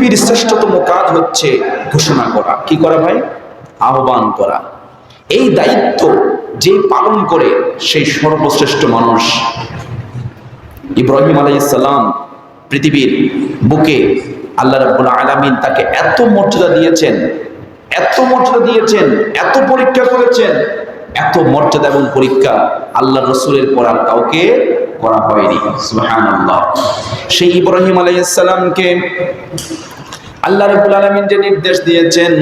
পৃথিবীর শ্রেষ্ঠতম কাজ হচ্ছে ঘোষণা করা। কি করা ভাই? আহ্বান করা। এই দায়িত্ব যে পালন করে সেই সর্বশ্রেষ্ঠ মানুষ। ইব্রাহিম আলাইসাল্লাম পৃথিবীর বুকে আল্লাহ রাব্বুল আলামিন তাকে এত মর্যাদা দিয়েছেন, এত মর্যাদা দিয়েছেন, এত পরীক্ষা করেছেন এত মর্যাদা এবং পরীক্ষা আল্লাহ রসুলের পর আর কাউকে করা হয়নি। সুবহানাল্লাহ। সেই ইব্রাহিম আলাইসাল্লামকে আল্লাহ রাব্বুল আলামিন যে নির্দেশ দিয়েছেন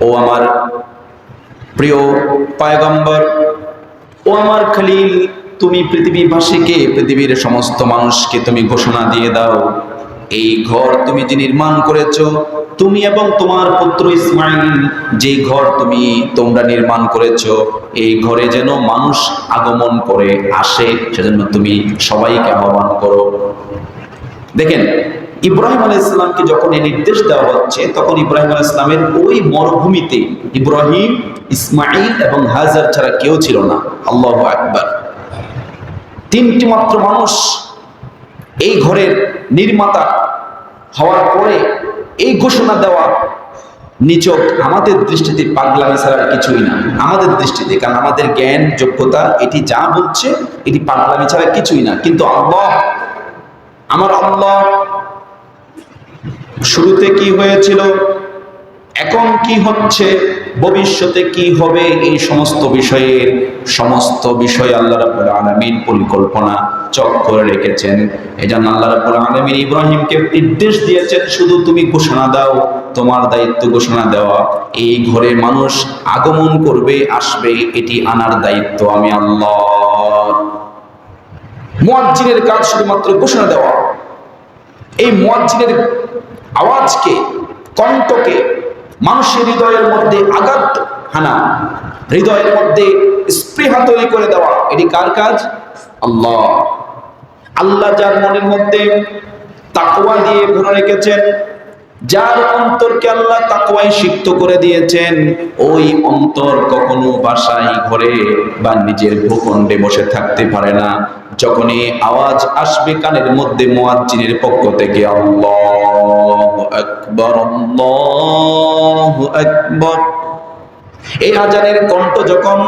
ও আমার প্রিয় পায়গম্বর, ও আমার খলিল, তুমি পৃথিবীবাসীকে, পৃথিবীর সমস্ত মানুষকে তুমি ঘোষণা দিয়ে দাও। এই ঘর তুমি যে নির্মাণ করেছ, তুমি এবং তোমার পুত্র ইসমাইল যে ঘর তুমি তোমরা নির্মাণ করেছ, এই ঘরে যেন মানুষ আগমন করে আসে, সেজন্য তুমি সবাইকে আহ্বান করো। দেখেন, ইব্রাহিম আলাহ ইসলামকে যখন এই নির্দেশ দেওয়া হচ্ছে, তখন ইব্রাহিম আলাহ ইসলামের ওই মরুভূমিতে ইব্রাহিম, ইসমাইল এবং হাজার ছাড়া কেউ ছিল না। আল্লাহ আকবার। তিনটি মাত্র মানুষ এই ঘরের নির্মাতা হওয়ার পরে এই ঘোষণা দেওয়া নিচক আমাদের দৃষ্টিতে পাগলামি ছাড়া কিছুই না। আমাদের দৃষ্টিতে, কারণ আমাদের জ্ঞান, যোগ্যতা, এটি যা বলছে, এটি পাগলামি ছাড়া কিছুই না। কিন্তু আল্লাহ, আমার আল্লাহ, শুরুতে কি হয়েছিল? এখন কি হচ্ছে? ভবিষ্যতে কি হবে? এই সমস্ত বিষয়ের সমস্ত বিষয় আল্লাহ রাব্বুল আলামিন পরিকল্পনা চক করে রেখেছেন। এজন্য আল্লাহ রাব্বুল আলামিন ইব্রাহিমকে নির্দেশ দিয়েছেন, শুধু তুমি ঘোষণা দাও, তোমার দায়িত্ব ঘোষণা দেওয়া। এই ঘরে মানুষ আগমন করবে, আসবে, এটি আনার দায়িত্ব, আমি আল্লাহ। মুয়াজ্জিনের কাজ শুধুমাত্র ঘোষণা দেওয়া। এই মুয়াজ্জিনের আওয়াজকে, কণ্ঠকে মানুষের হৃদয়ের মধ্যে আঘাত হানা, হৃদয়ের মধ্যে স্পৃহা তৈরি করে দেওয়া, এটি কার কাজ? আল্লাহ। আল্লাহ যার মনের মধ্যে তাকওয়া দিয়ে ভরে রেখেছেন, যার অন্তরকে আল্লাহ তাকওয়ায় সিক্ত করে দিয়েছেন, ওই অন্তর কখনো বাসায়, ঘরে বা নিজের ভূখণ্ডে বসে থাকতে পারে না। যখনই আওয়াজ আসবে কানের মধ্যে মুয়াজ্জিনের পক্ষ থেকে, আল্লাহু আকবার আল্লাহু আকবার। এই আজানের কণ্ঠ যখন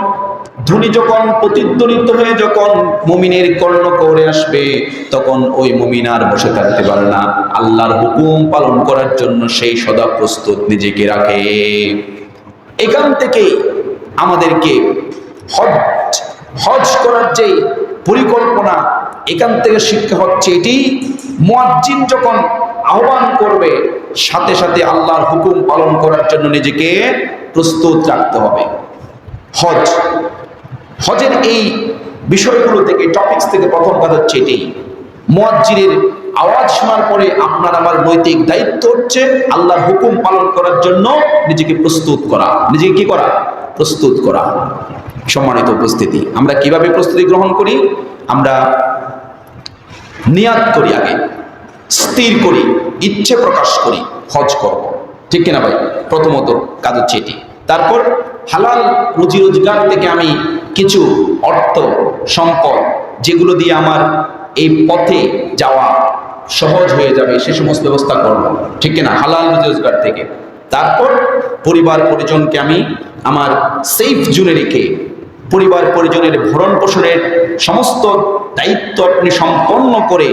ধ্বনি যখন প্রতিধ্বনিত হয়ে যখন মুমিনের কর্ণ করে আসবে, তখন ওই মুমিন আর বসে থাকতে পারে না। আল্লাহর হুকুম পালন করার জন্য সেই সদা প্রস্তুত নিজেকে রাখে। এখান থেকে আমাদেরকে হজ হজ করার যে পরিকল্পনা, এখান থেকে শিক্ষা হচ্ছে এটি, মুয়াজ্জিন যখন আহ্বান করবে, সাথে সাথে আল্লাহর হুকুম পালন করার জন্য নিজেকে প্রস্তুত রাখতে হবে। হজ হজের এই বিষয়গুলো থেকে টপিকস থেকে প্রথম কাজ হচ্ছে এটি মুয়াজ্জিনের আওয়াজ শোনার পরে আপনার আমার নৈতিক দায়িত্ব হচ্ছে আল্লাহর হুকুম পালন করার জন্য নিজেকে প্রস্তুত করা। নিজেকে কি করা? প্রস্তুত করা। সম্মানিত উপস্থিতি, আমরা কীভাবে প্রস্তুতি গ্রহণ করি? আমরা নিয়াত করি আগে, স্থির করি, ইচ্ছে প্রকাশ করি, হজ করব। ঠিক কিনা ভাই? প্রথমত কাজ হচ্ছে এটি। তারপর হালাল রুজি রোজগার থেকে আমি কিছু অর্থ, সম্পদ যেগুলো দিয়ে আমার এই পথে যাওয়া সহজ হয়ে যাবে, সে সমস্ত ব্যবস্থা করব। ঠিক কিনা? হালাল রোজগার থেকে। তারপর পরিবার পরিজনকে আমি আমার সেফ জোনে রেখে, পরিবার পরিজনের ভরণ পোষণের সমস্ত দায়িত্ব আপনি সম্পন্ন করে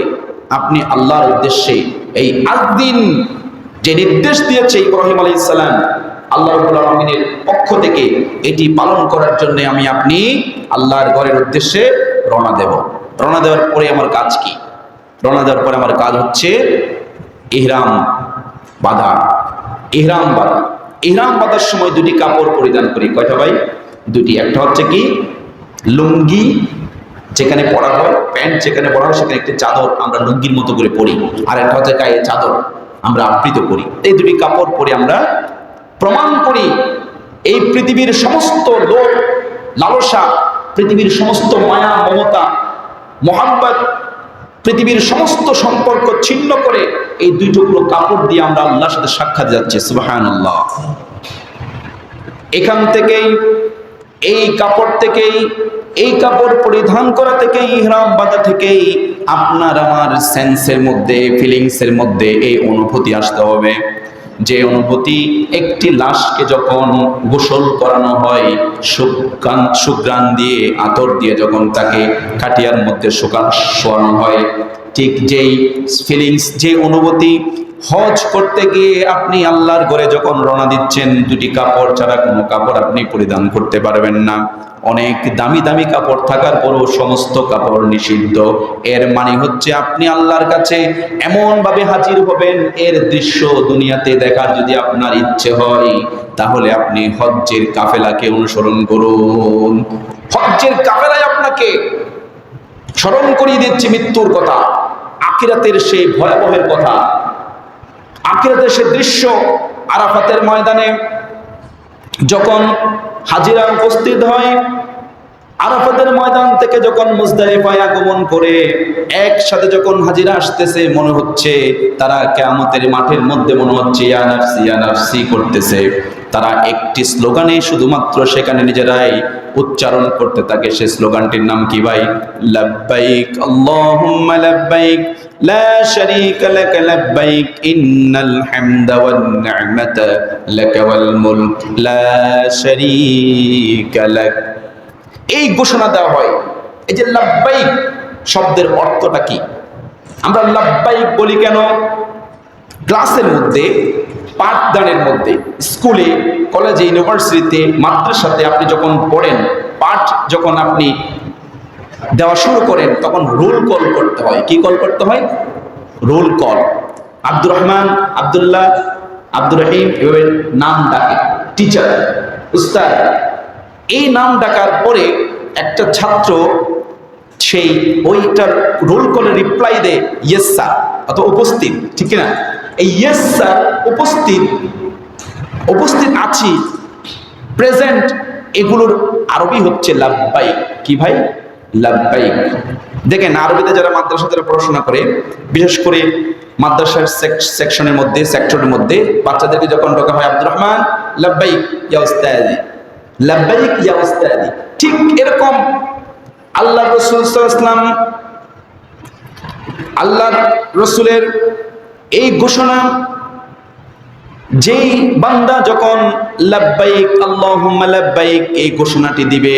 আপনি আল্লাহর উদ্দেশ্যে এই আদিন যে নির্দেশ দিয়েছে ইব্রাহিম আলী ইসলাম আল্লাহ আলমিনের পক্ষ থেকে এটি পালন করার জন্য আমি আপনি আল্লাহর ঘরের উদ্দেশ্যে রওনা দেব। রওনা দেওয়ার পরে আমার কাজ কি? রওনা দেওয়ার পরে আমার কাজ হচ্ছে ইহরাম বাধা। ইহরাম বাধা। ইহরাম বাঁধার সময় দুটি কাপড় পরিধান করি। কয়টা ভাই? দুটি। একটা হচ্ছে কি? লুঙ্গি যেখানে পরা হয়, প্যান্ট যেখানে পরা হয়, সেখানে একটি চাদর আমরা লুঙ্গির মতো করে পরি। আর একটা হচ্ছে গায়ে চাদর আমরা আবৃত করি। এই দুটি কাপড় পরে আমরা প্রমাণ করি, এই পৃথিবীর সমস্ত লোক, লালসা, পৃথিবীর সমস্ত মায়া, মমতা মোহাম্মত পৃথিবীর সমস্ত সম্পর্ক ছিন্ন করে এই দুই টুকরো কাপড় দিয়ে আমরা আল্লাহর সাথে সাক্ষাৎ যাচ্ছি সুবাহান এখান থেকেই, এই কাপড় থেকেই, এই কাপড় পরিধান করা থেকে ইহরাম বাঁধা থেকেই আপনার আমার সেন্সের মধ্যে ফিলিংসের মধ্যে এই অনুভূতি আসতে হবে। যে অনুভূতি একটি লাশকে যখন গোসল করানো হয় সুকান সুগ্রান দিয়ে, আতর দিয়ে যখন তাকে খাটিয়ার মধ্যে শুকান শোয়ানো হয়, ঠিক যেই ফিলিংস যে অনুভূতি হজ করতে গিয়ে আপনি আল্লাহর ঘরে যখন রওনা দিচ্ছেন, দুটি কাপড় ছাড়া কোনো কাপড় আপনি পরিধান করতে পারবেন না। অনেক দামি দামি কাপড় থাকার পরও সমস্ত কাপড় নিষিদ্ধ। এর মানে হচ্ছে আপনি আল্লাহর কাছে এমন ভাবে হাজির হবেন, এর দৃশ্য দুনিয়াতে দেখার যদি আপনার ইচ্ছে হয়। তাহলে আপনি হজ্জের কাফেলাকে অনুসরণ করুন। হজ্জের কাফেলায় আপনাকে স্মরণ করিয়ে দিচ্ছে মৃত্যুর কথা, আখিরাতের সেই ভয়াবহের কথা। আখিরাতের সে দৃশ্য আরাফাতের ময়দানে যখন হাজিরা উপস্থিত হয়, আরাফাতের ময়দান থেকে যখন মুজদালিফায় আগমন করে, একসাথে যখন হাজিরা আসতেছে, মনে হচ্ছে তারা কেয়ামতের মাঠের মধ্যে মনে হচ্ছে, ইয়া নাফসি ইয়া নাফসি করতেছে। তারা একটি স্লোগানে শুধুমাত্র সেখানে নিজেরাই উচ্চারণ করতে থাকে। সেই স্লোগানটির নাম কি ভাই? লাব্বাইক, আল্লাহুম্মা লাব্বাইক, লা শারীকা লাক লাব্বাইক, ইন্নাল হামদা ওয়ান নি'মাতা লাক ওয়াল মুলক, লা শারীকা লাক। এই ঘোষণা দেওয়া হয়। এই যে লাব্বাইক শব্দের অর্থটা কি? আমরা লাব্বাইক বলি কেন? ক্লাসের মধ্যে পাঠদানের মধ্যে, স্কুলে, কলেজে, ইউনিভার্সিটিতে, মাদ্রাসাতে আপনি যখন পড়েন, পাঠ যখন আপনি দেওয়া শুরু করেন, তখন রোল কল করতে হয়। কি কল করতে হয়? Roll call. আব্দুর রহমান, আব্দুল্লাহ, আব্দুর রহিম এভাবে নাম ডাকে। টিচার, উস্তাদ। এই নাম ডাকার পরে একটা ছাত্র সেই ওইটার রোল কলে রিপ্লাই দেয় ইয়েস স্যার অথবা উপস্থিত। ঠিক না এই ইয়েস স্যার উপস্থিত উপস্থিত আছি প্রেজেন্ট এগুলোর আরবি হচ্ছে লাভবাইক কি ভাই? লাভবাইক দেখেন, আরবিতে যারা মাদ্রাসা যারা পড়াশোনা করে, বিশেষ করে মাদ্রাসার সেকশনের মধ্যে সেক্টরের মধ্যে, বাচ্চাদেরকে যখন ঢোকা হয়, আব্দুর রহমান লাভবাইক ইয়া উস্তাদি। লাভবাইক ইয়া উস্তাদি। ঠিক এরকম আল্লাহ রসুল ইসলাম আল্লাহ রসুলের এই ঘোষণা, যেই বান্দা যখন লাব্বাইক, আল্লাহুম্মা লাব্বাইক এই ঘোষণাটি দিবে,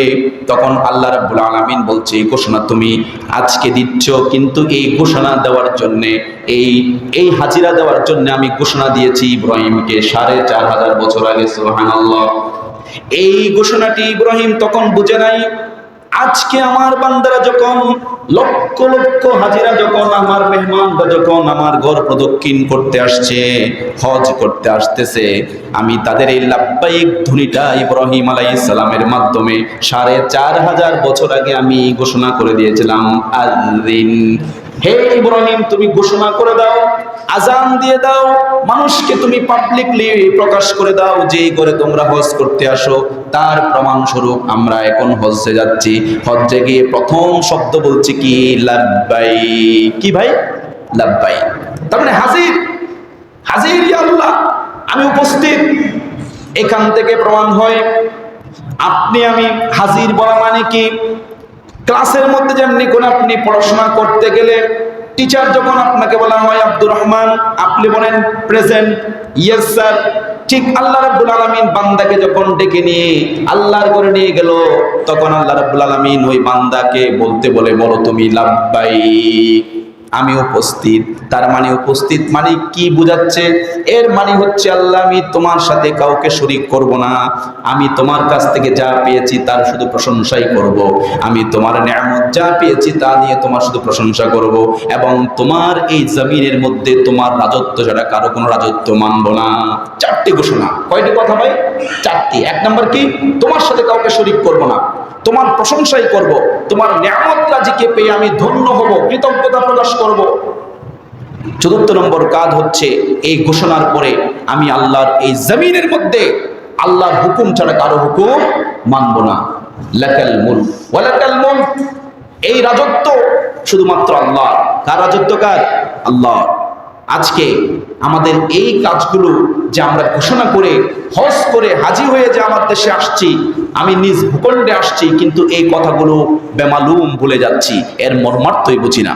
তখন আল্লাহ রাব্বুল আলামিন বলছে, এই ঘোষণা তুমি আজকে দিচ্ছ, কিন্তু এই ঘোষণা দেওয়ার জন্য, এই এই হাজিরা দেওয়ার জন্য আমি ঘোষণা দিয়েছি ইব্রাহিমকে সাড়ে চার হাজার বছর আগে, সুবহানাল্লাহ। এই ঘোষণাটি ইব্রাহিম তখন বুঝে নাই আজকে আমার বান্দারা যখন, লক্ষ লক্ষ হাজিরা যখন, আমার মেহমানরা যখন আমার ঘর প্রদক্ষিণ করতে আসছে, হজ করতে আসতেছে, আমি তাদের এই লাভবাহিক ধ্বনিটা ইব্রাহিম আলাই ইসলামের মাধ্যমে সাড়ে চার হাজার বছর আগে আমি ঘোষণা করে দিয়েছিলাম আদিন হে ইব্রাহিম, তুমি ঘোষণা করে দাও, আজান দিয়ে দাও, মানুষকে তুমি পাবলিকলি প্রকাশ করে দাও যে করে তোমরা হজ করতে আসো। তার প্রমাণ স্বরূপ আমরা এখন হজ্জে যাচ্ছি। হজ্জে গিয়ে প্রথম শব্দ বলছি কি? লাব্বাই কি ভাই? লাব্বাই তার মানে হাজির হাজির আল্লাহ, আমি উপস্থিত। এখান থেকে প্রমাণ হয়, আপনি আমি হাজির বলা মানে কি? ক্লাসের মধ্যে যেমনি কোন আপনি পড়াশোনা করতে গেলে টিচার যখন আপনাকে বলা হয় আব্দুর রহমান, আপনি বলেন প্রেজেন্ট ইয়েস স্যার ঠিক আল্লাহ রাব্বুল আলামিন বান্দাকে যখন ডেকে নিয়ে, আল্লাহর করে নিয়ে গেল, তখন আল্লাহ রাব্বুল আলামিন ওই বান্দাকে বলতে বলে, বলো তুমি লাব্বাইক। আমি উপস্থিত। তার মানে উপস্থিত মানে কি বুঝাচ্ছে? এর মানে হচ্ছে আল্লাহ, আমি তোমার সাথে কাউকে শরিক করব না। আমি তোমার কাছ থেকে যা পেয়েছি তার শুধু প্রশংসাই করব। আমি তোমার নিয়ামত যা পেয়েছি তা নিয়ে তোমার শুধু প্রশংসা করব। এবং তোমার এই জমিনের মধ্যে তোমার রাজত্ব ছাড়া কারও কোনো রাজত্ব মানব না। চারটি ঘোষণা। কয়টি কথা ভাই? চারটি। এক নম্বর কি? তোমার সাথে কাউকে শরিক করব না। তোমার প্রশংসাই করব, তোমার নিয়ামত রাজিকে পেয়ে আমি ধন্য হব, কৃতজ্ঞতা প্রকাশ করব। চতুর্থ নম্বর কাজ হচ্ছে এই ঘোষণার পরে আমি আল্লাহর এই জমিনের মধ্যে আল্লাহর হুকুম ছাড়া কারও হুকুম মানব না। লাকাল মুল ওয়ালাকাল মুল এই রাজত্ব শুধুমাত্র আল্লাহ কার রাজত্ব কার? আল্লাহ আজকে আমাদের এই কাজগুলো যে আমরা ঘোষণা করে, হজ করে হাজি হয়ে যে আমার দেশে আসছি আমি নিজ ভূখণ্ডে আসছি, কিন্তু এই কথাগুলো বেমালুম ভুলে যাচ্ছি। এর মর্মার্থই বুঝি না।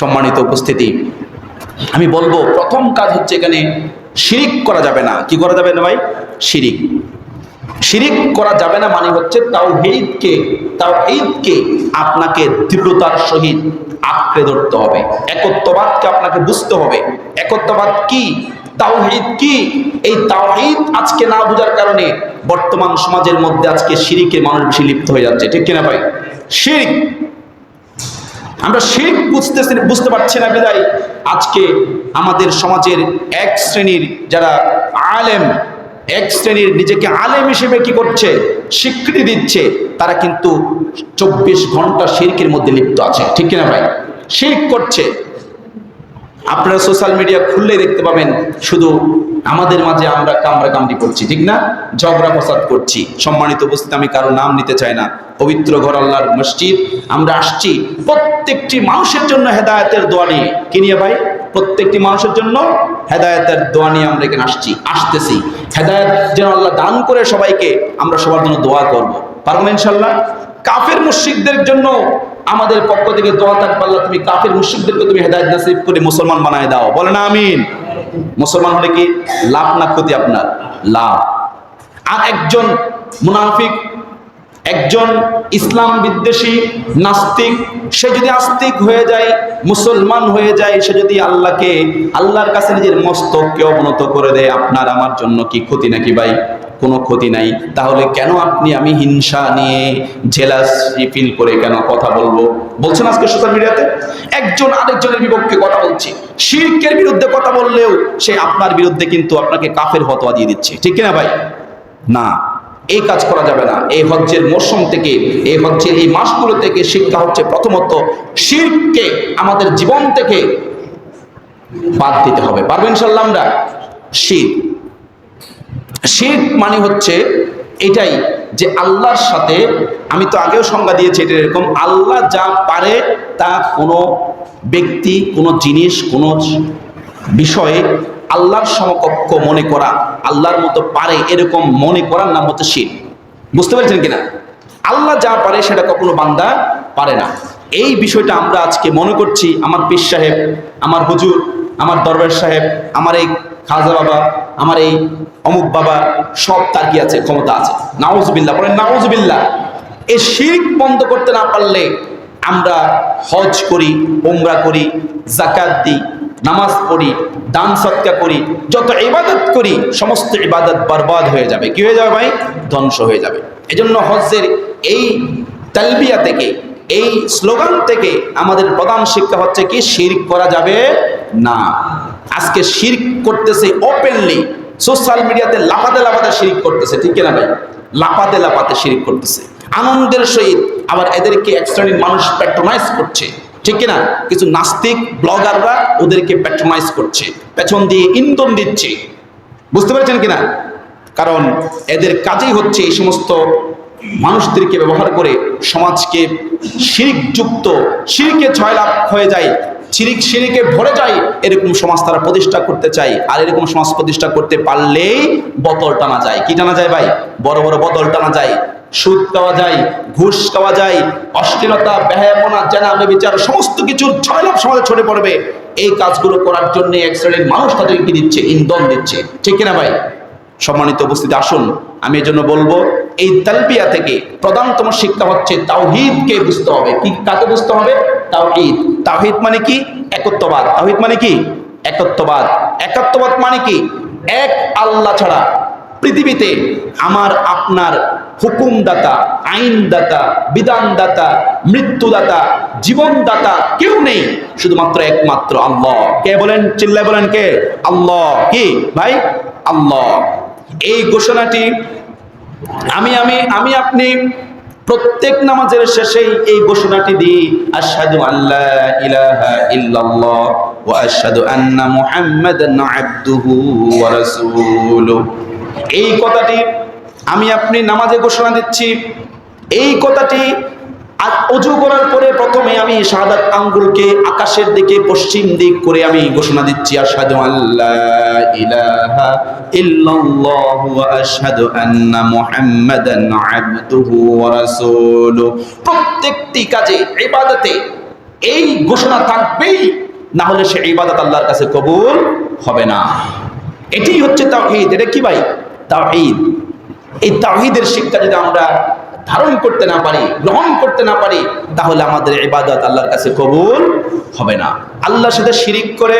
সম্মানিত উপস্থিতি, আমি বলব, প্রথম কাজ হচ্ছে এখানে শিরিক করা যাবে না। কি করা যাবে না ভাই? শিরিক। শিরিক করা যাবে না মানে হচ্ছে তাও হেদকে তাওহীদকে তাওহীদকে আপনাকে দৃঢ়তার সহিত আঁকড়ে ধরতে হবে। একত্ববাদকে আপনাকে বুঝতে হবে। একত্ববাদ কি? তাওহীদ কি? এই তাওহীদ আজকে না বোঝার কারণে বর্তমান সমাজের মধ্যে আজকে শিরিকে মানুষ বেশি লিপ্ত হয়ে যাচ্ছে, ঠিক কিনা ভাই? শিরিক। আমরা শিরিক বুঝতেছি, বুঝতে পারছি না বিদায়। আজকে আমাদের সমাজের এক শ্রেণির যারা আলেম, এক শ্রেণির নিজেকে আলেম হিসেবে কি করছে? স্বীকৃতি দিচ্ছে। তারা কিন্তু চব্বিশ ঘণ্টা শিরকের মধ্যে লিপ্ত আছে, ঠিক কিনা ভাই? শিরক করছে। আপনারা সোশ্যাল মিডিয়া খুললে দেখতে পাবেন শুধু আমাদের মাঝে আমরা কামড়া কামড়ি করছি, ঠিক না? ঝগড়া ফসাদ করছি। সম্মানিত উপস্থিত, আমি কারও নাম নিতে চাই না। পবিত্র ঘর আল্লাহর মসজিদ। আমরা আসছি প্রত্যেকটি মানুষের জন্য হেদায়তের দোয়া নিয়ে। কি নিয়ে ভাই? প্রত্যেকটি মানুষের জন্য হেদায়তের দোয়া নিয়ে আমরা এখানে আসছি, আসতেছি। হেদায়ত যেন আল্লাহ দান করে সবাইকে আমরা সবার জন্য দোয়া করব। পারবেন ইনশাল্লাহ কাফের মুশরিকদের জন্য আমাদের পক্ষ থেকে দোয়া থাকবে আল্লাহ, তুমি কাফের মুশরিকদেরকে তুমি হেদায়েত নসিব করে মুসলমান বানায় দাও। বলে না আমিন। মুসলমান হলে কি লাভ না ক্ষতি আপনার? লাভ। আর একজন মুনাফিক, একজন ইসলাম বিদ্বেষী, নাস্তিক, সে যদি আস্তিক হয়ে যায়, মুসলমান হয়ে যায়, সে যদি আল্লাহকে, আল্লাহর কাছে নিজের মস্তককে অবনত করে দেয়, আপনার আমার জন্য কি ক্ষতি নাকি ভাই? কোনো ক্ষতি নাই। তাহলে কেন আপনি আমি হিংসা নিয়ে জেলাস ফিল করে কেন কথা বলব? বলছেন আজকে সোশ্যাল মিডিয়াতে একজন আরেকজনের বিপক্ষে কথা বলছে। শিরকের বিরুদ্ধে কথা বললেও সে আপনার বিরুদ্ধে কিন্তু আপনাকে কাফের হতোয়া দিয়ে দিচ্ছে। ঠিক কিনা ভাই? না, এই কাজ করা যাবে না। এই হজ্জের মরশুম থেকে, এই হজ্জের এই মাসগুলো থেকে শিক্ষা হচ্ছে প্রথমত শিরকে আমাদের জীবন থেকে বাদ দিতে হবে। পারবেন আমরা? শির। শির মানে হচ্ছে এটাই যে আল্লাহর সাথে, আমি তো আগেও সংজ্ঞা দিয়েছি এটা এরকম, আল্লাহ যা পারে তা কোনো ব্যক্তি, কোনো জিনিস, কোনো বিষয়ে আল্লাহর সমকক্ষ মনে করা, আল্লাহর মতো পারে এরকম মনে করার নাম হচ্ছে শির বুঝতে পেরেছেন কিনা? আল্লাহ যা পারে সেটা কখনো বান্দা পারে না। এই বিষয়টা আমরা আজকে মনে করছি, আমার পীর সাহেব, আমার হুজুর, আমার দরবার সাহেব, আমার এই খাজা বাবা, আমার এই অমুক বাবা, সব তার কি আছে, ক্ষমতা আছে। নাউজবিল্লা বলেন নাউজবিল্লা এই শিরক বন্ধ করতে না পারলে আমরা হজ করি ওমরা করি জাকাত দিই, নামাজ পড়ি, দান সৎকা করি, যত ইবাদত করি, সমস্ত ইবাদত বরবাদ হয়ে যাবে। কি হয়ে যাবে ভাই? ধ্বংস হয়ে যাবে। এজন্য হজের এই তালবিয়া থেকে এই স্লোগান থেকে আমাদের প্রধান শিক্ষা হচ্ছে কি, শিরক করা যাবে না। আজকে শিরক করতেছে ওপেনলি সোশ্যাল মিডিয়াতে লাফাতে লাফাতে শিরিক করতেছে, ঠিক কিনা ভাই? লাফাতে লাফাতে শিরিক করতেছে। আনন্দের সহিত আবার এদেরকে এক শ্রেণির মানুষ প্যাট্রোনাইজ করছে, ঠিক কিনা? কিছু নাস্তিক ব্লগাররা ওদেরকে প্যাট্রোনাইজ করছে, পেছন দিয়ে ইন্ধন দিচ্ছে, বুঝতে পেরেছেন কিনা? কারণ এদের কাজেই হচ্ছে এই সমস্ত মানুষদেরকে ব্যবহার করে সমাজকে শিরিক যুক্ত শিরিকে ছয় লাভ হয়ে যায়, শিরিক, শিরিকে ভরে যায়, এরকম সমাজ তারা প্রতিষ্ঠা করতে চায়। আর এরকম সমাজ প্রতিষ্ঠা করতে পারলেই বোতল টানা যায়। কি টানা যায় ভাই? বড় বড় বোতল টানা যায়। সুদ খাওয়া যায়, ঘুষ খাওয়া যায়, অশ্লীলতা ব্যয়াপনা জেনা বিচার সমস্ত ছয় লাভ সমাজে ছড়ে পড়বে। এই কাজগুলো করার জন্য এক শ্রেণির মানুষ তাদেরকে দিচ্ছে, ইন্ধন দিচ্ছে। ঠিক কিনা ভাই? সম্মানিত উপস্থিতি, আসুন, আমি এজন্য বলব, এই তালবিয়া থেকে প্রধানতম শিক্ষা হচ্ছে তাওহিদকে বুঝতে হবে। কি, কাকে বুঝতে হবে? তাওহিদ। তাওহিদ মানে কি? একত্ববাদ। তাওহিদ মানে কি? একত্ববাদ। একত্ববাদ মানে কি? এক আল্লাহ ছাড়া পৃথিবীতে আমার, আপনার হুকুমদাতা, আইনদাতা, বিধানদাতা, মৃত্যুদাতা, জীবনদাতা কেউ নেই, শুধুমাত্র একমাত্র আল্লাহ। কে বলেন? চিল্লায় বলেন কে? আল্লাহ। কি? ভাই? আল্লাহ। এই ঘোষণাটি, আমি আমি আমি আপনি প্রত্যেক নামাজের শেষেই এই ঘোষণাটি দিই, আশহাদু আল্লা ইলাহা ইল্লাল্লাহ ওয়া আশহাদু আন্না মুহাম্মাদান আবদুহু ওয়া রাসূলুহু। এই কথাটি আমি আপনি নামাজে ঘোষণা দিচ্ছি। এই কথাটি আর অজু করার পরে প্রথমে আমি শাহাদাত আঙ্গুলকে আকাশের দিকে পশ্চিম দিক করে আমি ঘোষণা দিচ্ছি আল্লাহ ইলাহা প্রত্যেকটি কাজে ইবাদতে এই ঘোষণা থাকবেই, না হলে সে ইবাদত আল্লাহর কাছে কবুল হবে না। এটি হচ্ছে তাওহীদ। এটা কি ভাই? তাওহীদ। এই তাওহীদের শিক্ষা যদি আমরা ধারণ করতে না পারি, গ্রহণ করতে না পারি, তাহলে আমাদের ইবাদত আল্লাহর কাছে কবুল হবে না। আল্লাহর সাথে শিরিক করে,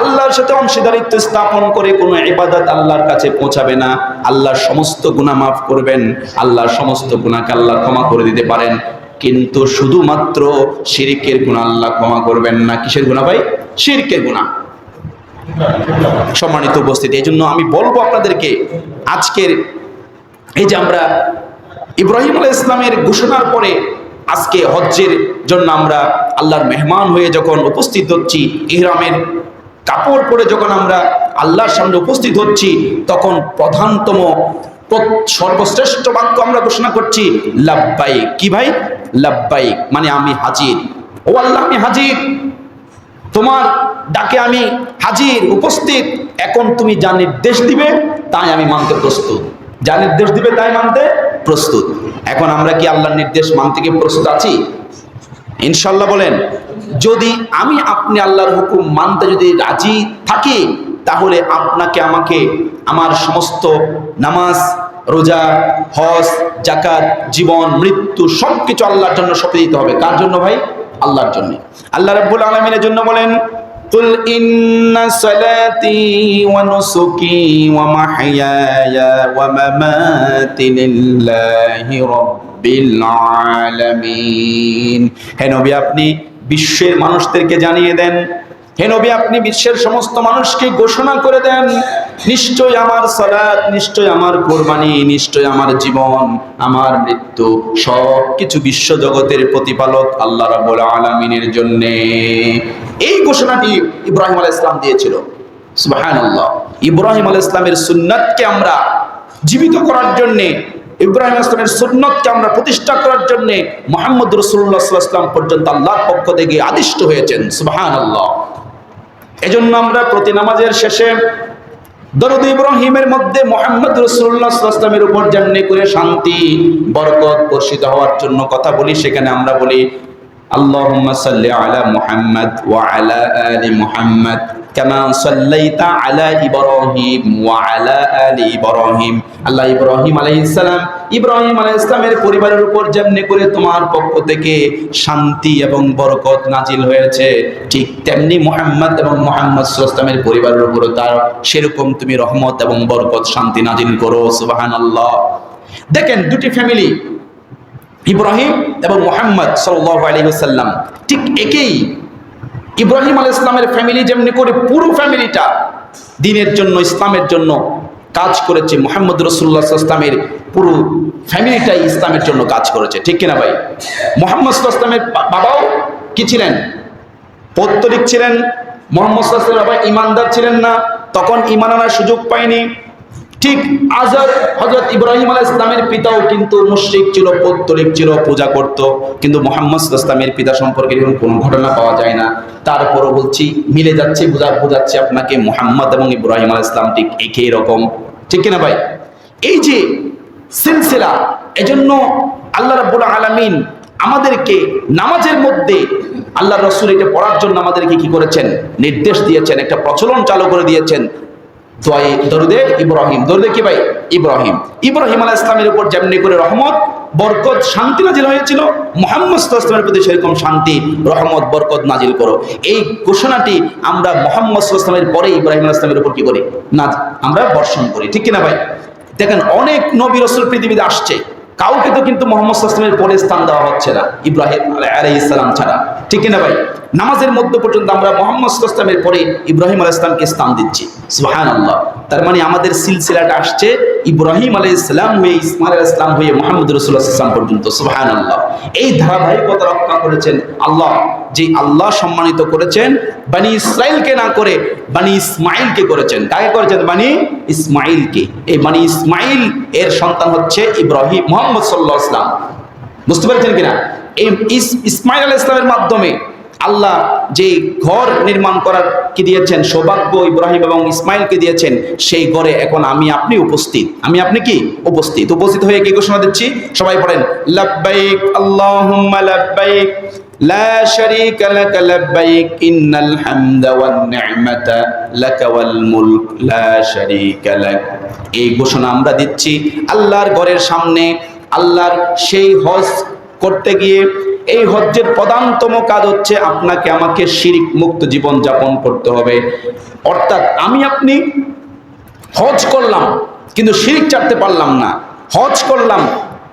আল্লাহর সাথে অংশীদারিত্ব স্থাপন করে কোনো ইবাদত আল্লাহর কাছে পৌঁছাবে না। আল্লাহর সমস্ত গুণা মাফ করবেন, আল্লাহর সমস্ত গুনাহকে আল্লাহ ক্ষমা করে দিতে পারেন। কিন্তু শুধুমাত্র শিরিকের গুনাহ আল্লাহ ক্ষমা করবেন না। কিসের গুনাহ ভাই? শিরকের গুনাহ। সম্মানিত উপস্থিতি এই জন্য আমি বলব আপনাদেরকে, আজকের এই যে আমরা ইব্রাহিম আলাহ ইসলামের ঘোষণার পরে আজকে হজ্জের জন্য আমরা আল্লাহর মেহমান হয়ে যখন উপস্থিত হচ্ছি, ইহরামের কাপড় পরে যখন আমরা আল্লাহর সামনে উপস্থিত হচ্ছি, তখন প্রধানতম সর্বশ্রেষ্ঠ বাক্য আমরা ঘোষণা করছি, লাব্বাইক। কি ভাই? লাব্বাইক মানে আমি হাজির। ও আল্লাহ, আমি হাজির। তোমার ডাকে আমি হাজির, উপস্থিত। এখন তুমি যা নির্দেশ দিবে, তাই আমি মানতে প্রস্তুত। যা নির্দেশ দিবে তাই মানতে প্রস্তুত। এখন আমরা কি আল্লাহর নির্দেশ মানতে কি প্রস্তুত আছি? ইনশাল্লাহ বলেন, যদি আমি আপনি আল্লাহর হুকুম মানতে যদি রাজি থাকি, তাহলে আপনাকে আমাকে আমার সমস্ত নামাজ, রোজা, হজ জাকাত জীবন, মৃত্যু সবকিছু আল্লাহর জন্য সঁপে দিতে হবে। কার জন্য ভাই? আল্লাহর জন্য। আল্লাহ রাব্বুল আলামিনের জন্য বলেন قل إن صلاتي ونسكي ومحياي ومماتي لله رب العالمين হে নবী আপনি বিশ্বের মানুষদেরকে জানিয়ে দেন হে নবী আপনি বিশ্বের সমস্ত মানুষকে ঘোষণা করে দেন নিশ্চয় আমার সালাত, নিশ্চয় আমার কোরবানি, নিশ্চয় আমার জীবন, আমার মৃত্যু সব কিছু বিশ্ব জগতের প্রতিপালক আল্লাহ রাব্বুল আলামিনের জন্য। এই ঘোষণাটি ইব্রাহিম আলাইহিস সালাম দিয়েছিল। সুবহানাল্লাহ। ইব্রাহিম আলাইহিস সালামের সুন্নাতকে আমরা জীবিত করার জন্য, ইব্রাহিম ইসলামের সুন্নতকে আমরা প্রতিষ্ঠা করার জন্য মোহাম্মদ রসুল্লাহ সাল্লাম পর্যন্ত আল্লাহর পক্ষ থেকে আদিষ্ট হয়েছেন। সুবহানাল্লাহ। এজন্য আমরা প্রতি নামাজের শেষে দরদ ইব্রাহিমের মধ্যে মোহাম্মদ রসুল্লাহামের উপর জামনে করে শান্তি, বরকত বর্ষিত হওয়ার জন্য কথা বলি, সেখানে আমরা বলি আল্লাহ সাল্লাহ আলা মোহাম্মদ ওয়া আলা আলী মোহাম্মদ। আলা আল্লাহ পরিবারের উপর যেমনি করে তোমার পক্ষ থেকে শান্তি এবং বরকত নাজিল হয়েছে, ঠিক তেমনি মুহাম্মদ এবং মোহাম্মদ সাল্লামের পরিবারের উপর তার সেরকম তুমি রহমত এবং বরকত শান্তি নাজিল করো, সুবহানাল্লাহ। দেখেন দুটি ফ্যামিলি, ইব্রাহিম এবং মোহাম্মদ সাল্লাম, ঠিক একেই ইব্রাহিম আলাইহিস সালামের ফ্যামিলি যেমনি করে, পুরো ফ্যামিলিটা দিনের জন্য, ইসলামের জন্য কাজ করেছে। মোহাম্মদ রসুল্লাহ ইসলামের পুরো ফ্যামিলিটাই ইসলামের জন্য কাজ করেছে। ঠিক কিনা ভাই? মোহাম্মদ ইসলামের বাবাও কি ছিলেন? পৌত্তলিক ছিলেন। মোহাম্মদ ওয়াসাল্লাম বাবা ইমানদার ছিলেন না। তখন ইমান আনার সুযোগ পায়নি। ঠিক আজাদ হজরত ইব্রাহিম আলাহ ইসলামের পিতাও কিন্তু মুশরিক ছিল, পৌত্তলিক ছিল, পূজা করত। কিন্তু মোহাম্মদ ইসলামের পিতা সম্পর্কে এরকম কোনো ঘটনা পাওয়া যায় না। তারপরও বলছি, মিলে যাচ্ছে, বোঝা বোঝাচ্ছে আপনাকে মোহাম্মদ এবং ইব্রাহিম আলাহ ইসলাম ঠিক একই রকম। ঠিক কিনা ভাই? এই যে সিলসিলা, এজন্য আল্লাহ রাব্বুল আলামিন আমাদেরকে নামাজের মধ্যে আল্লাহ রসুল এটা পড়ার জন্য আমাদেরকে কি করেছেন? নির্দেশ দিয়েছেন, একটা প্রচলন চালু করে দিয়েছেন। দোয়াই দরুদে ইব্রাহিম। দরুদে কি ভাই? ইব্রাহিম। ইব্রাহিম আলাহ ইসলামের উপর যেমনি করে রহমত, বরকত, শান্তি নাজিল হয়েছিল। মোহাম্মদ ইসলামের প্রতি সেরকম শান্তি, রহমত, বরকত নাজিল করো। এই ঘোষণাটি আমরা মোহাম্মদ ইসলামের পরে ইব্রাহিম আলাহ ইসলামের উপর কি করি? না আমরা বর্ষণ করি। ঠিক কিনা ভাই? দেখেন অনেক নবী পৃথিবীতে আসছে। কাউকে তো কিন্তু মোহাম্মদ আসলামের পরে স্থান দেওয়া হচ্ছে না, ইব্রাহিম আলাই ইসলাম ছাড়া। ঠিক না ভাই? নামাজের মধ্যে পর্যন্ত আমরা মোহাম্মদ ইসলামের পরে ইব্রাহিম আলাহ ইসলামকে স্থান দিচ্ছি। সুহান আল্লাহ তার মানে আমাদের সিলসিলাটা আসছে ইব্রাহিম আলাই ইসলাম হয়ে ইসমাল আলাহ ইসলাম হয়ে, মোহাম্মদ রসুল্লাহ ইসলাম পর্যন্ত। সুহান আল্লাহ এই ধারাবাহিকতা রক্ষা করেছেন আল্লাহ। যে আল্লাহ সম্মানিত করেছেন, বানি ইসরাইলকে না করে বানি ইসমাইলকে করেছেন। কাকে করেছেন বানি? ইসমাইলকে। এই বানি ইসমাইল এর সন্তান হচ্ছে ইব্রাহিম, মোহাম্মদ সাল্লাহ ইসলাম বুঝতে পেরেছেন কিনা? এই ইসমাইল আল ইসলামের মাধ্যমে আল্লাহ যে ঘর নির্মাণ করার কি দিয়েছেন? সৌভাগ্য ইব্রাহিম এবং ইসমাইলকে দিয়েছেন। সেই ঘরে এখন আমি, আপনি উপস্থিত। আমি, আপনি কি? উপস্থিত। উপস্থিত হয়ে কি ঘোষণা দিচ্ছি? সবাই পড়েন, লাব্বাইক, আল্লাহুম্মা লাব্বাইক। لا شريك لك لبيك إن الحمد والنعمة لك والملك لا شريك لك এই ঘোষণা আমরা দিচ্ছি আল্লাহর ঘরের সামনে আল্লাহর সেই হজ করতে গিয়ে এই হজ্জের প্রধানতম কাজ হচ্ছে আপনাকে আমাকে শিরিক মুক্ত জীবন যাপন করতে হবে অর্থাৎ আমি আপনি হজ করলাম কিন্তু শিরিক চাটতে পারলাম না হজ করলাম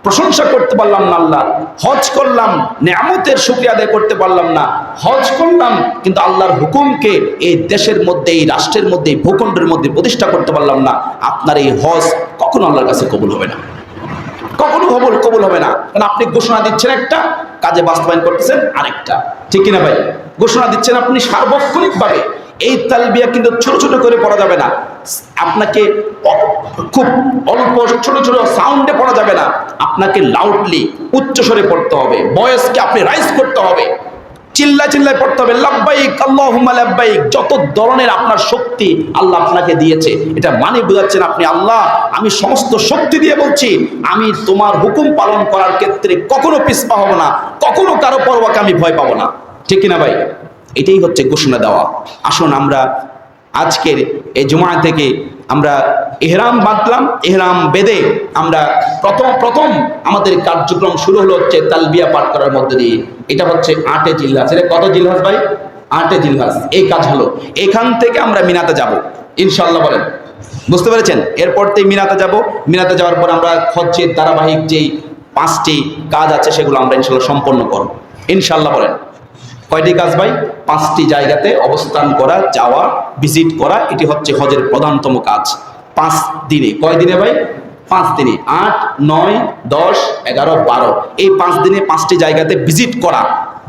প্রশংসা করতে পারলাম না আল্লাহ। হজ করলাম, নেয়ামতের শুক্রিয়া আদায় করতে পারলাম না। হজ করলাম, কিন্তু আল্লাহর হুকুমকে এই দেশের মধ্যে, এই রাষ্ট্রের মধ্যে, এই ভূখণ্ডের মধ্যে প্রতিষ্ঠা করতে পারলাম না। আপনার এই হজ কখনো আল্লাহর কাছে কবুল হবে না। কখনো কবুল কবুল হবে না। কারণ আপনি ঘোষণা দিচ্ছেন একটা, কাজে বাস্তবায়ন করতেছেন আরেকটা। ঠিক কিনা ভাই? ঘোষণা দিচ্ছেন আপনি সার্বক্ষণিকভাবে। এই তালবিয়া কিন্তু ছোট ছোট করে পড়া যাবে না। আপনাকে খুব অল্প ছোট ছোট সাউন্ডে পড়া যাবে না। আপনাকে লাউডলি উচ্চস্বরে পড়তে হবে। বয়সকে আপনি রাইজ করতে হবে। চিল্লা চিল্লায় পড়তে হবে। লাব্বাইক, আল্লাহুম্মা লাব্বাইক, যত ধরনের আপনার শক্তি আল্লাহ আপনাকে দিয়েছে, এটা মানে বোঝাচ্ছেন আপনি, আল্লাহ, আমি সমস্ত শক্তি দিয়ে বলছি, আমি তোমার হুকুম পালন করার ক্ষেত্রে কখনো পিছপা হব না, কখনো কারও পরবাকে আমি ভয় পাবো না। ঠিক কিনা ভাই? এটাই হচ্ছে ঘোষণা দেওয়া। আসুন আমরা আজকের এই জুমা থেকে আমরা এহরাম বাঁধলাম, এহরাম বেদে আমরা প্রথম প্রথম আমাদের কার্যক্রম শুরু হলো হচ্ছে তালবিয়া পাঠ করার মধ্যে দিয়ে। এটা হচ্ছে আটে জিলহাস এটা কত জিলহাস ভাই? আটে জিলহাস এই কাজ হলো। এখান থেকে আমরা মিনাতে যাব। ইনশাল্লাহ বলেন। বুঝতে পেরেছেন? এরপর থেকে মিনাতে যাব। মিনাতে যাওয়ার পর আমরা হজ্জের ধারাবাহিক যেই পাঁচটি কাজ আছে সেগুলো আমরা ইনশাল্লাহ সম্পন্ন করব। ইনশাল্লাহ বলেন। কয়টি কাজ ভাই? পাঁচটি জায়গাতে অবস্থান করা, যাওয়া ভিজিট করা, এটি হচ্ছে হজের প্রধানতম কাজ। পাঁচ দিনে। কয় দিনে ভাই? পাঁচ দিনে। আট, নয়, দশ, এগারো, বারো। এই পাঁচ দিনে পাঁচটি জায়গাতে ভিজিট করা,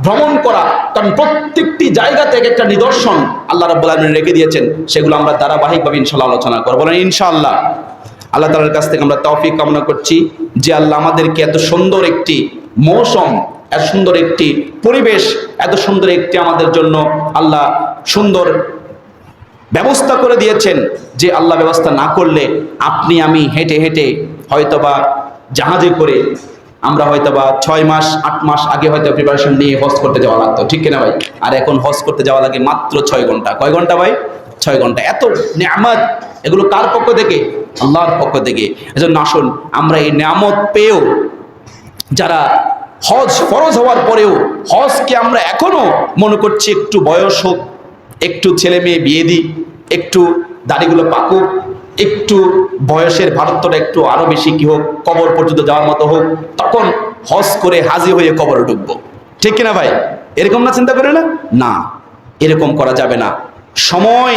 ভ্রমণ করা, কারণ প্রত্যেকটি জায়গাতে এক একটা নিদর্শন আল্লাহ আলামিন রেখে দিয়েছেন, সেগুলো আমরা ধারাবাহিকভাবে ইনশাল্লাহ আলোচনা করব না, ইনশাআল্লাহ। আল্লাহ তালার কাছ থেকে আমরা তৌফিক কামনা করছি যে আল্লাহ আমাদেরকে এত সুন্দর একটি মৌসুম, এত সুন্দর একটি পরিবেশ এত সুন্দর একটি আমাদের জন্য আল্লাহ সুন্দর ব্যবস্থা করে দিয়েছেন যে আল্লাহ ব্যবস্থা না করলে আপনি, আমি হেঁটে হেঁটে হয়তোবা জাহাজে করে আমরা হয়তোবা ছয় মাস, আট মাস আগে হয়তো প্রিপারেশন নিয়ে হজ করতে যাওয়া লাগতো। ঠিক কিনা ভাই? আর এখন হজ করতে যাওয়া লাগে মাত্র ছয় ঘণ্টা। কয় ঘণ্টা ভাই? ছয় ঘণ্টা। এত নিয়ামত। এগুলো কার পক্ষ থেকে? আল্লাহর পক্ষ থেকে। এজন্য আসুন, আমরা এই নিয়ামত পেয়েও যারা হজ ফরজ হওয়ার পরেও হজকে আমরা এখনও মনে করছি একটু বয়স হোক, একটু ছেলে মেয়ে বিয়ে দিই, একটু দাড়িগুলো পাকুক একটু বয়সের ভারতটা একটু আরও বেশি কি হোক, কবর পর্যন্ত যাওয়ার মতো হোক, তখন হজ করে হাজি হয়ে কবরে ঢুকবো। ঠিক কিনা ভাই? এরকম না চিন্তা করে না? না, এরকম করা যাবে না। সময়,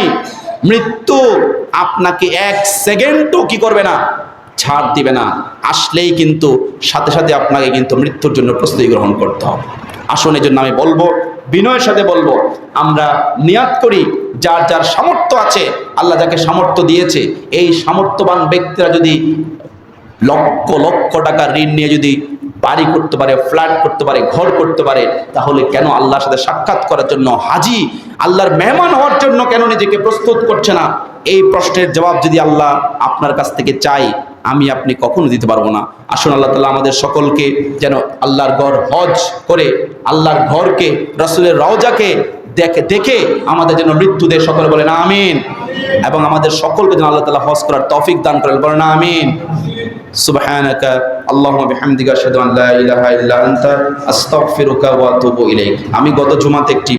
মৃত্যু আপনাকে এক সেকেন্ডও কি করবে না? ছাড় দিবে না। আসলেই কিন্তু সাথে সাথে আপনাকে কিন্তু মৃত্যুর জন্য প্রস্তুতি গ্রহণ করতে হবে। আসুন এই জন্য আমি বলব, বিনয়ের সাথে বলব, আমরা নিয়াত করি, যার যার সামর্থ্য আছে, আল্লাহ যাকে সামর্থ্য দিয়েছে, এই সামর্থ্যবান ব্যক্তিরা যদি লক্ষ লক্ষ টাকা ঋণ নিয়ে যদি বাড়ি করতে পারে, ফ্ল্যাট করতে পারে, ঘর করতে পারে, তাহলে কেন আল্লাহর সাথে সাক্ষাৎ করার জন্য হাজি? আল্লাহর মেহমান হওয়ার জন্য কেন নিজেকে প্রস্তুত করছে না? এই প্রশ্নের জবাব যদি আল্লাহ আপনার কাছ থেকে চাই আমি আপনি কখনো দিতে পারবো না আসুন আল্লাহ তালা আমাদের সকলকে যেন আল্লাহর ঘর হজ করে আল্লাহর ঘরকে রসুলের রওজাকে দেখে দেখে আমাদের যেন মৃত্যু দেয় সকলে বলেন আমিন এবং আমাদের সকলকে যেন আল্লাহ তালা হজ করার তৌফিক দান করেন বলেন আমিন سبحانك اللهم بحمدك اشهد ان لا اله الا انت استغفرك واتوب اليك আমি গত জুমাতে একটি